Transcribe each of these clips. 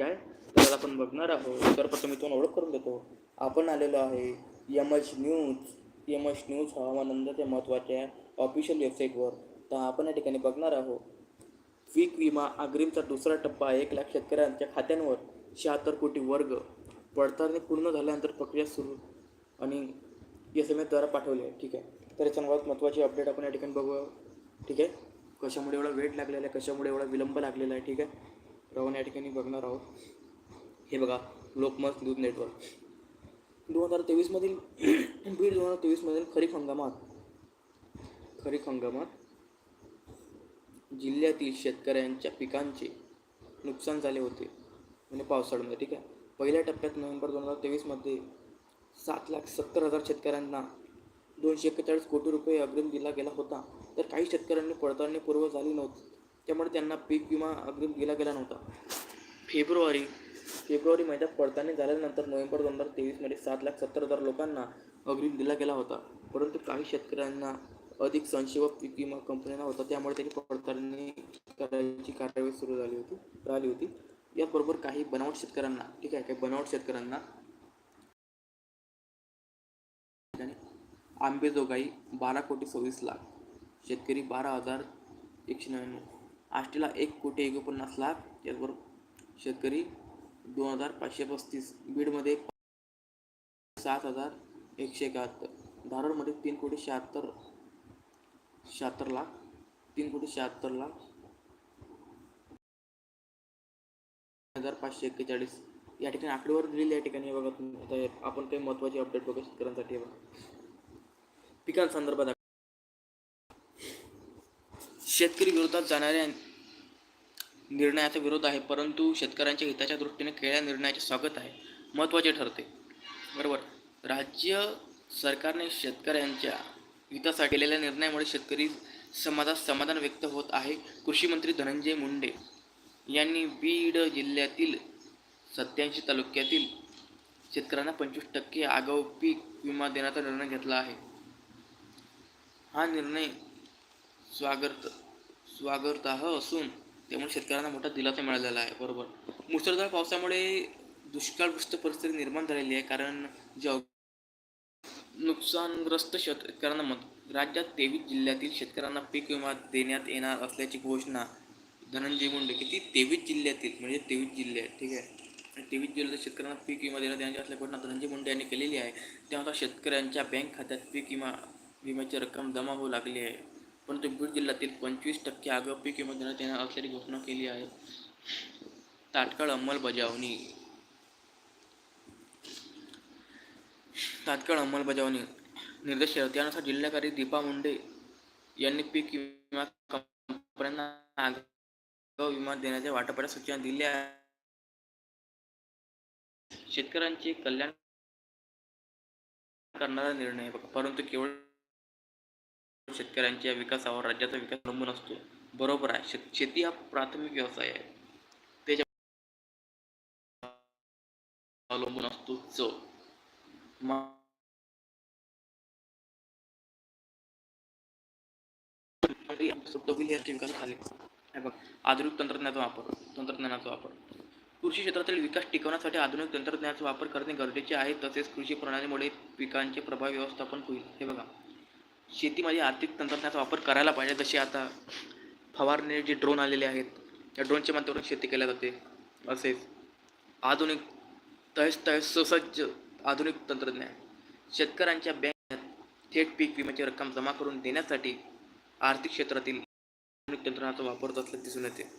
ठीक आहे तर आपण बघणार आहोत. सर्वप्रथम प्रथम मी तुम्हाला ओळख करून देतो. आपण आलेलो आहे M H news. M H news हवामान अंदाज महत्त्वाच्या ऑफिशियल वेबसाईटवर तर आपण या ठिकाणी बघणार आहोत. पीक विमा अग्रिमचा दुसरा टप्पा एक लाख शेतकऱ्यांच्या खात्यांवर शहात्तर कोटी वर्ग. पडताळणी पूर्ण झाल्यानंतर प्रक्रिया सुरू. आणि एस एम एसद्वारा पाठवले. आहे ठीक आहे. तर याच्या महत्त्वाची अपडेट आपण या ठिकाणी बघूया. ठीक आहे. कशामुळे एवढा वेट लागलेला आहे? कशामुळे एवढा विलंब लागलेला आहे? ठीक आहे. तर या ठिकाणी बघणार आहोत. हे बघा लोकमत दूध नेटवर्क दोन हजार तेवीसमधील बीड दोन हजार तेवीसमधील खरीप हंगामात खरीप हंगामात जिल्ह्यातील शेतकऱ्यांच्या पिकांचे नुकसान झाले होते. म्हणजे पावसाळ्यामध्ये ठीक आहे. पहिल्या टप्प्यात नोव्हेंबर दोन हजार तेवीसमध्ये सात लाख सत्तर हजार शेतकऱ्यांना दोनशे एक्केचाळीस कोटी रुपये अग्रिम दिला गेला होता. तर काही शेतकऱ्यांनी पडताळणी पूर्व झाली नव्हती. त्यामुळे त्यांना पीक विमा अग्रिम दिला गेला नव्हता. फेब्रुवारी फेब्रुवारी महिन्यात पडताळणी झाल्यानंतर नोव्हेंबर दोन हजार तेवीसमध्ये सात लाख सत्तर हजार लोकांना अग्रिम दिला गेला होता. परंतु काही शेतकऱ्यांना अधिक संशय व पीक विमा कंपन्यांना होता त्यामुळे त्याची पडताळणी करायची कार्यवाही सुरू झाली होती राहिली होती. याचबरोबर काही बनावट शेतकऱ्यांना ठीक आहे काही बनावट शेतकऱ्यांना आंबेजोगाई बारा कोटी सव्वीस लाख शेतकरी बारा हजार एकशे नव्याण्णव. आष्टीला एक कोटी एकोणपन्नास लाख त्याचबरोबर शेतकरी दोन हजार पाचशे पस्तीस बीडमध्ये सात हजार एकशे एकाहत्तर. धारवाडमध्ये तीन कोटी शहात्तर शहात्तर लाख तीन कोटी शहात्तर लाख हजार पाचशे एक्केचाळीस. या ठिकाणी आकडेवारी दिलेली या ठिकाणी बघा तुम्ही आपण काही महत्त्वाचे अपडेट बघा शेतकऱ्यांसाठी बघा. पिकांसंदर्भात शेतकरी विरोधात जाणाऱ्या निर्णयाचा विरोध आहे परंतु शेतकऱ्यांच्या हिताच्या दृष्टीने केलेल्या निर्णयाचे स्वागत आहे महत्त्वाचे ठरते. बरोबर? राज्य सरकारने शेतकऱ्यांच्या हितासाठी केलेल्या निर्णयामुळे शेतकरी समाजात समाधान व्यक्त होत आहे. कृषी मंत्री धनंजय मुंडे यांनी बीड जिल्ह्यातील सत्याऐंशी तालुक्यातील शेतकऱ्यांना पंचवीस टक्के आगाऊ पीक विमा देण्याचा निर्णय घेतला आहे. हा निर्णय स्वागत स्वागतार्ह असून त्यामुळे शेतकऱ्यांना मोठा दिलासा मिळालेला आहे. बरोबर. मुसळधार पावसामुळे दुष्काळग्रस्त परिस्थिती निर्माण झालेली आहे. कारण जे नुकसानग्रस्त शेतकऱ्यांना मत राज्यात तेवीस जिल्ह्यातील शेतकऱ्यांना पीक विमा देण्यात येणार असल्याची घोषणा धनंजय मुंडे किती? तेवीस जिल्ह्यातील म्हणजे तेवीस जिल्हे आहेत ठीक आहे. आणि तेवीस जिल्ह्यातील शेतकऱ्यांना पीक विमा देण्यात येण्याची असल्या घोषणा धनंजय मुंडे यांनी केलेली आहे. त्यानुसार शेतकऱ्यांच्या बँक खात्यात पीक विमा विम्याची रक्कम जमा होऊ लागली आहे. परंतु बीड जिल्ह्यातील पंचवीस टक्के आगाऊ पीक विमा देण्यात येणार असल्याची घोषणा केली आहे. तात्काळ अंमलबजावणी. तात्काळ अंमलबजावणी. निर्देश त्यानुसार जिल्हाधिकारी दीपा मुंडे यांनी पीक विमा कंपन्यांना आगाऊ विमा देण्याच्या वाटपाच्या सूचना दिल्या शेतकऱ्यांचे कल्याण करणारा निर्णय परंतु केवळ शेतकऱ्यांच्या विकासावर राज्याचा विकास अवलंबून असतो. बरोबर आहे. शेत शेती हा प्राथमिक व्यवसाय आहे. त्याच्या अवलंबून असतो. चव विकास झाले बघ. आधुनिक तंत्रज्ञानाचा वापर तंत्रज्ञानाचा वापर. कृषी क्षेत्रातील विकास टिकवण्यासाठी आधुनिक तंत्रज्ञानाचा वापर करणे गरजेचे आहे. तसेच कृषी प्रणालीमुळे पिकांचे प्रभावी व्यवस्थापन होईल. हे बघा. शेतीमध्ये आर्थिक तंत्रज्ञानाचा वापर करायला पाहिजे. जसे आता फवारणी जे ड्रोन आलेले आहेत त्या ड्रोनच्या माध्यमातून शेती केल्या जाते. असेच आधुनिक तहेस तहेस सुसज्ज आधुनिक तंत्रज्ञान. शेतकऱ्यांच्या बँकेत थेट पीक विम्याची रक्कम जमा करून देण्यासाठी आर्थिक क्षेत्रातील आधुनिक तंत्रज्ञानाचा वापर होत असल्याचे दिसून येते.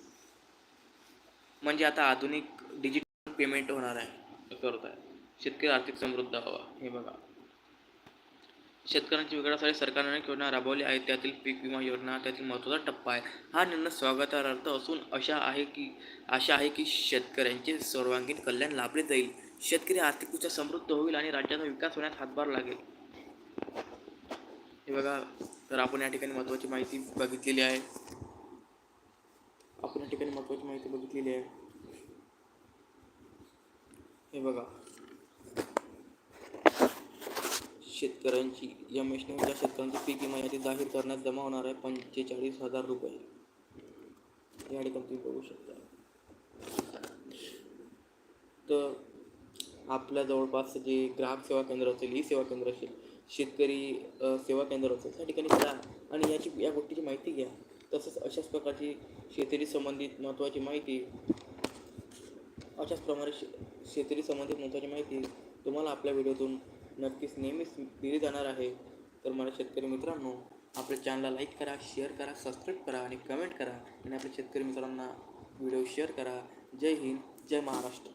म्हणजे आता आधुनिक डिजिटल पेमेंट होणार आहे. करत आहे. शेतकरी आर्थिक समृद्ध हवा हे बघा. शेतकऱ्यांच्या विकासासाठी सरकारने योजना राबवल्या आहेत. त्यातील पीक विमा योजना त्यातील महत्त्वाचा टप्पा आहे. हा निर्णय स्वागतार्थ असून अशा आहे की आशा आहे की शेतकऱ्यांचे सर्वांगीण कल्याण लाभले जाईल. शेतकरी आर्थिकदृष्ट्या समृद्ध होईल आणि राज्याचा विकास होण्यास हातभार लागेल. हे बघा तर आपण या ठिकाणी महत्त्वाची माहिती बघितलेली आहे. आपण या ठिकाणी महत्त्वाची माहिती बघितलेली आहे. हे बघा. शेतकऱ्यांची एम एस शेतकऱ्यांची पीक विमा यादी जाहीर करण्यात जमा होणार आहे. पंचेचाळीस हजार रुपये. या ठिकाणी तुम्ही बघू शकता. तर आपल्या जवळपास जे ग्राहक सेवा केंद्र असेल ई सेवा केंद्र असेल शेतकरी सेवा केंद्र असेल त्या ठिकाणी जा आणि याची या गोष्टीची माहिती घ्या. तसंच अशाच प्रकारची शेतकरी संबंधित महत्त्वाची माहिती अशाच प्रमाणे शे शेतकरी संबंधित महत्त्वाची माहिती तुम्हाला आपल्या व्हिडिओतून नक्कीच नेहमीच दिली जाणार आहे. तर मला शेतकरी मित्रांनो आपल्या चॅनलला लाईक करा शेअर करा सबस्क्राईब करा आणि कमेंट करा. आणि आपल्या शेतकरी मित्रांना व्हिडिओ शेअर करा. जय हिंद जय महाराष्ट्र.